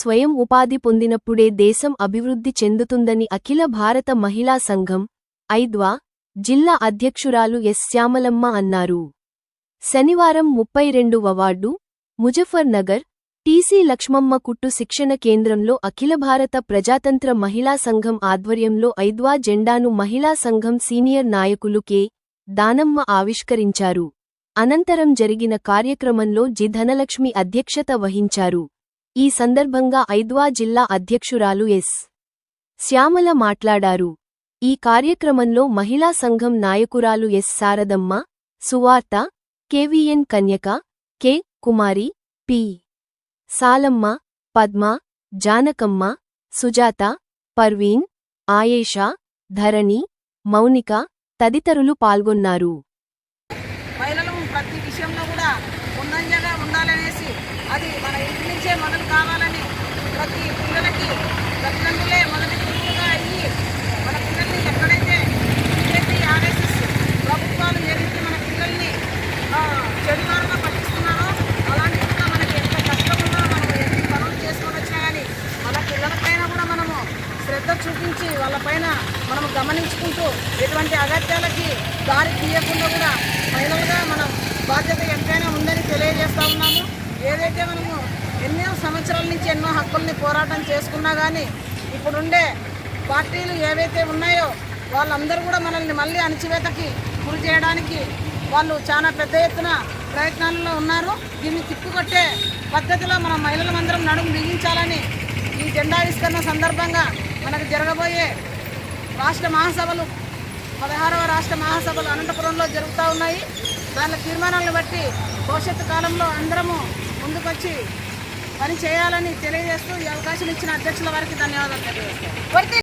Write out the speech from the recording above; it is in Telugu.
స్వయం ఉపాధి పొందినప్పుడే దేశం అభివృద్ధి చెందుతుందని అఖిల భారత మహిళా సంఘం ఐద్వా జిల్లా అధ్యక్షురాలు ఎస్. శ్యామలమ్మ అన్నారు. శనివారం ముప్పై రెండు అవార్డు ముజఫర్నగర్ టీసీ లక్ష్మమ్మ కుట్టు శిక్షణ కేంద్రంలో అఖిల భారత ప్రజాతంత్ర మహిళా సంఘం ఆధ్వర్యంలో ఐద్వా జెండాను మహిళా సంఘం సీనియర్ నాయకులు కె. దానమ్మ ఆవిష్కరించారు. అనంతరం జరిగిన కార్యక్రమంలో జి. ధనలక్ష్మి అధ్యక్షత వహించారు. ఈ సందర్భంగా ఐద్వా జిల్లా అధ్యక్షురాలు ఎస్. శ్యామల మాట్లాడారు. ఈ కార్యక్రమంలో మహిళా సంఘం నాయకురాలు S. Sharadamma Suvartha K V N Kanyaka K. Kumari P. Salamma Padma Janakamma Sujatha Parveen Ayesha Dharani Mounika తదితరులు పాల్గొన్నారు. మహిళలు ప్రతి విషయంలో కూడా ముందంజగా ఉండాలనేసి అది మన ఇంటి నుంచే మొదలు శ్రద్ధ చూపించి వాళ్ళపైన మనం గమనించుకుంటూ ఎటువంటి అగత్యాలకి దారి తీయకుండా కూడా మహిళలుగా మనం బాధ్యత ఎంతైనా ఉందని తెలియజేస్తా ఉన్నాము. ఏదైతే మనము ఎన్నో సంవత్సరాల నుంచి ఎన్నో హక్కుల్ని పోరాటం చేసుకున్నా కానీ ఇప్పుడుండే పార్టీలు ఏవైతే ఉన్నాయో వాళ్ళందరూ కూడా మనల్ని మళ్ళీ అణచివేతకి గురి చేయడానికి వాళ్ళు చాలా పెద్ద ఎత్తున ప్రయత్నాలలో ఉన్నారు. దీన్ని తిప్పుకొట్టే పద్ధతిలో మన మహిళలందరం నడుము బిగించాలని ఈ జెండా విస్తరణ సందర్భంగా మనకు జరగబోయే రాష్ట్ర మహాసభలు పదహారవ రాష్ట్ర మహాసభలు అనంతపురంలో జరుగుతూ ఉన్నాయి. దాని తీర్మానాలను బట్టి భవిష్యత్తు కాలంలో అందరము ముందుకొచ్చి పని చేయాలని తెలియజేస్తూ ఈ అవకాశం ఇచ్చిన అధ్యక్షుల వారికి ధన్యవాదాలు తెలియజేస్తాను.